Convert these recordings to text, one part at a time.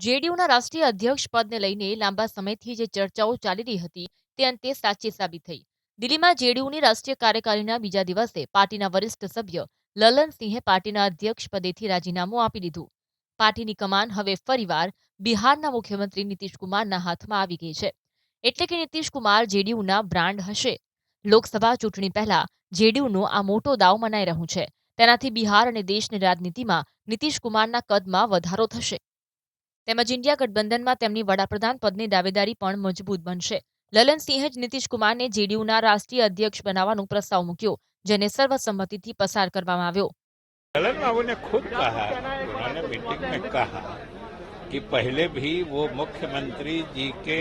જેડીયુના રાષ્ટ્રીય અધ્યક્ષ પદને લઈને લાંબા સમયથી જે ચર્ચાઓ ચાલી રહી હતી તે અંતે સાચી સાબિત થઈ દિલ્હીમાં જેડીયુની રાષ્ટ્રીય કાર્યકારીના બીજા દિવસે પાર્ટીના વરિષ્ઠ સભ્ય લલનસિંહે પાર્ટીના અધ્યક્ષ પદેથી રાજીનામું આપી દીધું પાર્ટીની કમાન હવે ફરીવાર બિહારના મુખ્યમંત્રી નીતિશકુમારના હાથમાં આવી ગઈ છે એટલે કે નીતિશકુમાર જેડીયુના બ્રાન્ડ હશે લોકસભા ચૂંટણી પહેલા જેડીયુનો આ મોટો દાવ મનાઈ રહ્યું છે તેનાથી બિહાર અને દેશની રાજનીતિમાં નીતિશકુમારના કદમાં વધારો થશે તેમજ ઇન્ડિયા ગઠબંધનમાં તેમની વડાપ્રધાન પદની દાવેદારી પણ મજબૂત બનશે લલનસિંહજ નીતિશકુમારને જીડીયુના રાષ્ટ્રીય અધ્યક્ષ બનાવવાનો પ્રસ્તાવ મૂક્યો જેને સર્વસંમતિથી પસાર કરવામાં આવ્યો લલનમાવને ખુદ કહાને મીટિંગમાં કહા કે પહેલેથી વો મુખ્યમંત્રીજી કે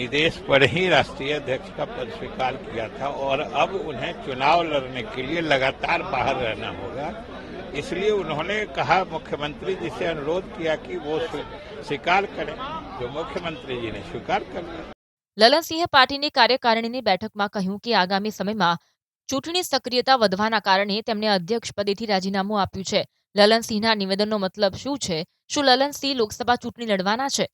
નિર્દેશ પરહી રાષ્ટ્રીય અધ્યક્ષતા પદ સ્વીકાર કિયા થા ઓર અબ ઉને ચૂંટણી લડને કે લિયે લગાતાર બહાર રહેના હોગા इसलिए उन्होंने कहा मुख्यमंत्री जी से अनुरोध किया कि वो स्वीकार करें जो मुख्यमंत्री जी ने स्वीकार कर लिया ललन सिंह पार्टी ने कार्यकारिणी की बैठक में કહ્યું कि आगामी समय में चुटनी सक्रियता વધવાના કારણે તેમણે अध्यक्ष पदથી રાજીનામું આપ્યું છે લલનસિંહા નિવેદનનો મતલબ શું છે શું લલનસિંહ લોકસભા ચૂંટણી લડવાના છે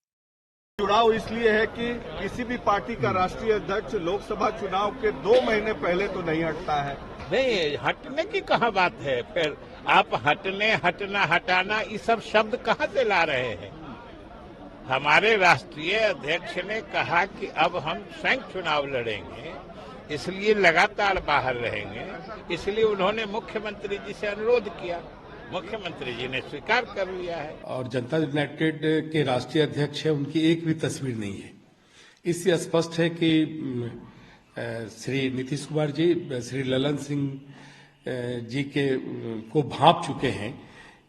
જુરાઉ ઇસलिए હે કે કિસી ભી પાર્ટી કા રાષ્ટ્રીય દક્ષ લોકસભા ચુનાવ કે 2 મહિને પહેલે તો નહીં હટતા હૈ नहीं हटने की कहा बात है फिर आप हटने हटना हटाना ये सब शब्द कहाँ से ला रहे हैं हमारे राष्ट्रीय अध्यक्ष ने कहा कि अब हम स्वयं चुनाव लड़ेंगे इसलिए लगातार बाहर रहेंगे इसलिए उन्होंने मुख्यमंत्री जी से अनुरोध किया मुख्यमंत्री जी ने स्वीकार कर लिया है और जनता यूनाइटेड के राष्ट्रीय अध्यक्ष है उनकी एक भी तस्वीर नहीं है इससे स्पष्ट है कि श्री नीतीश कुमार जी श्री ललन सिंह जी के को भाप चुके हैं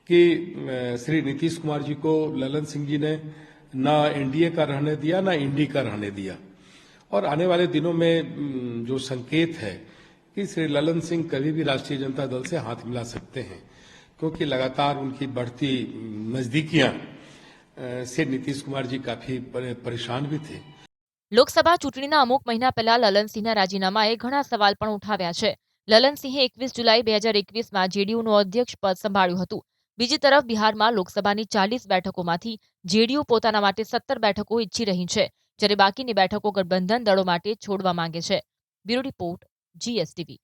कि श्री नीतीश कुमार जी को ललन सिंह जी ने ना एनडीए का रहने दिया ना इंडी का रहने दिया और आने वाले दिनों में जो संकेत है कि श्री ललन सिंह कभी भी राष्ट्रीय जनता दल से हाथ मिला सकते हैं क्योंकि लगातार उनकी बढ़ती नजदीकियां से नीतीश कुमार जी काफी परेशान भी थे લોકસભા ચૂંટણીના અમુક મહિના પહેલા લલનસિંહના રાજીનામાએ ઘણા સવાલ પણ ઉઠાવ્યા છે લલનસિંહે એકવીસ જુલાઈ બે હજાર એકવીસમાં જેડીયુનું અધ્યક્ષ પદ સંભાળ્યું હતું બીજી તરફ બિહારમાં લોકસભાની ચાલીસ બેઠકોમાંથી જેડીયુ પોતાના માટે સત્તર બેઠકો ઈચ્છી રહી છે જ્યારે બાકીની બેઠકો ગઠબંધન દળો માટે છોડવા માંગે છે બ્યુરો રિપોર્ટ જીએસટીવી